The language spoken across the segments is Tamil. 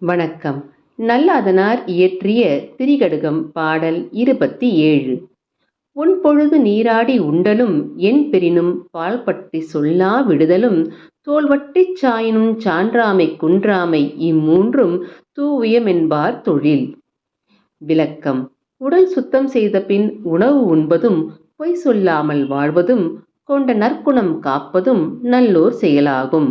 வணக்கம். நல்லாதனார் இயற்றிய திரிகடுகம் பாடல் இருபத்தி ஏழு. உன் பொழுது நீராடி உண்டலும் என் பெரினும் பால்பட்டி சொல்லா விடுதலும் தோள்வட்டிச் சாயினும் சான்றாமை குன்றாமை இம்மூன்றும் தூவியமென்பார் தொழில். விளக்கம். உடல் சுத்தம் செய்த பின் உணவு உண்பதும் பொய் சொல்லாமல் வாழ்வதும் கொண்ட நற்குணம் காப்பதும் நல்லோர் செயலாகும்.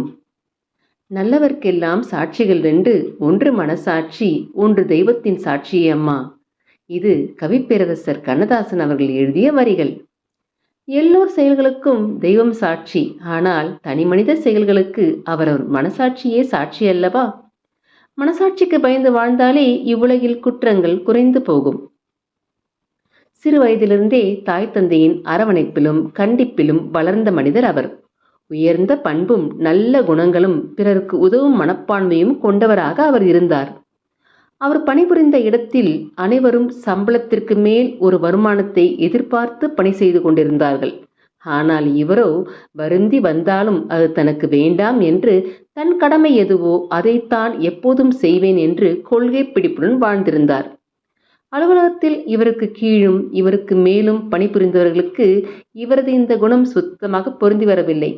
நல்லவர்க்கெல்லாம் சாட்சிகள் ரெண்டு ஒன்று மனசாட்சி ஒன்று தெய்வத்தின் சாட்சி அம்மா. இது கவிப்பேரரசர் கண்ணதாசன் அவர்கள் எழுதிய வரிகள். எல்லோர் செயல்களுக்கும் தெய்வம் சாட்சி. ஆனால் தனி மனித செயல்களுக்கு அவரவர் மனசாட்சியே சாட்சி அல்லவா? மனசாட்சிக்கு பயந்து வாழ்ந்தாலே இவ்வுலகில் குற்றங்கள் குறைந்து போகும். சிறு வயதிலிருந்தே தாய் தந்தையின் அரவணைப்பிலும் கண்டிப்பிலும் வளர்ந்த மனிதர் அவர். உயர்ந்த பண்பும் நல்ல குணங்களும் பிறருக்கு உதவும் மனப்பான்மையும் கொண்டவராக அவர் இருந்தார். அவர் பணிபுரிந்த இடத்தில் அனைவரும் சம்பளத்திற்கு மேல் ஒரு வருமானத்தை எதிர்பார்த்து பணி செய்து கொண்டிருந்தார்கள். ஆனால் இவரோ வருந்தி வந்தாலும் அது தனக்கு வேண்டாம் என்று தன் கடமை எதுவோ அதைத்தான் எப்போதும் செய்வேன் என்று கொள்கை பிடிப்புடன் வாழ்ந்திருந்தார். அலுவலகத்தில் இவருக்கு கீழும் இவருக்கு மேலும் பணிபுரிந்தவர்களுக்கு இவரது இந்த குணம் சுத்தமாக பொருந்தி வரவில்லை.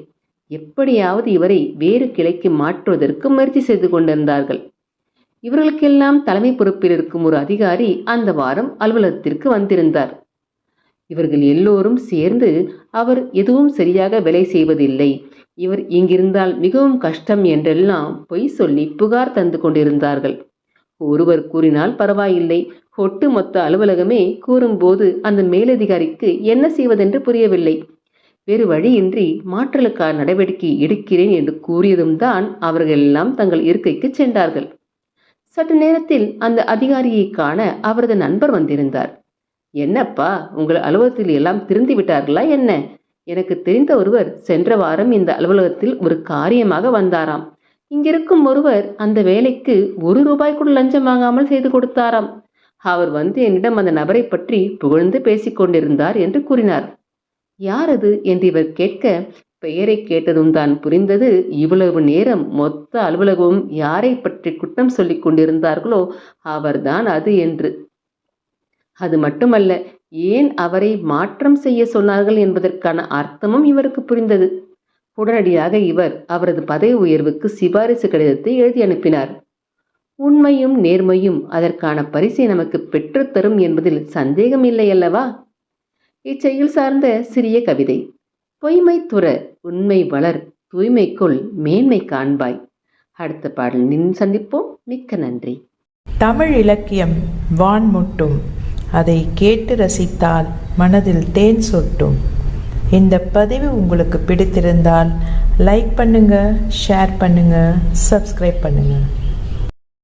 எப்படியாவது இவரை வேறு கிளைக்கு மாற்றுவதற்கு முயற்சி செய்து கொண்டிருந்தார்கள். இவர்களுக்கெல்லாம் தலைமை பொறுப்பில் இருக்கும் ஒரு அதிகாரி அந்த வாரம் அலுவலகத்திற்கு வந்திருந்தார். இவர்கள் எல்லோரும் சேர்ந்து அவர் எதுவும் சரியாக வேலை செய்வதில்லை. இவர் இங்கிருந்தால் மிகவும் கஷ்டம் என்றெல்லாம் பொய் சொல்லி புகார் தந்து கொண்டிருந்தார்கள். ஒருவர் கூறினால் பரவாயில்லை. ஒட்டு மொத்த அலுவலகமே கூறும்போது அந்த மேலதிகாரிக்கு என்ன செய்வதென்று புரியவில்லை. வேறு வழியின்றி மாற்றலுக்கான நடவடிக்கை எடுக்கிறேன் என்று கூறியதும் தான் அவர்கள் எல்லாம் தங்கள் இருக்கைக்கு சென்றார்கள். சற்று நேரத்தில் அந்த அதிகாரியை காண அவரது நண்பர் வந்திருந்தார். என்னப்பா உங்கள் அலுவலகத்தில் எல்லாம் திருந்தி விட்டார்களா என்ன? எனக்கு தெரிந்த ஒருவர் சென்ற வாரம் இந்த அலுவலகத்தில் ஒரு காரியமாக வந்தாராம். இங்கிருக்கும் ஒருவர் அந்த வேலைக்கு ஒரு ரூபாய் கூட லஞ்சம் வாங்காமல் செய்து கொடுத்தாராம். அவர் வந்து என்னிடம் அந்த நபரை பற்றி புகழ்ந்து பேசிக் கொண்டிருந்தார் என்று கூறினார். யார் அது என்று இவர் கேட்க பெயரை கேட்டதும் தான் புரிந்தது. இவ்வளவு நேரம் மொத்த அலுவலகமும் யாரை பற்றி குற்றம் சொல்லிக் கொண்டிருந்தார்களோ அவர்தான் அது என்று. அது மட்டுமல்ல ஏன் அவரை மாற்றம் செய்ய சொன்னார்கள் என்பதற்கான அர்த்தமும் இவருக்கு புரிந்தது. உடனடியாக இவர் அவரது பதவி உயர்வுக்கு சிபாரிசு கடிதத்தை எழுதி அனுப்பினார். உண்மையும் நேர்மையும் அதற்கான பரிசை நமக்கு பெற்றுத்தரும் என்பதில் சந்தேகம் இல்லை அல்லவா இச்செயல் சார்ந்த சிறிய கவிதை. பொய்மை துற உண்மை வளர் தூய்மைக்குள் மேன்மை காண்பாய். அடுத்த பாடல் நின் சந்திப்போம். மிக்க நன்றி. தமிழ் இலக்கியம் வான்முட்டும். அதை கேட்டு ரசித்தால் மனதில் தேன் சொட்டும். இந்த பதிவு உங்களுக்கு பிடித்திருந்தால் லைக் பண்ணுங்க ஷேர் பண்ணுங்க சப்ஸ்கிரைப் பண்ணுங்கள்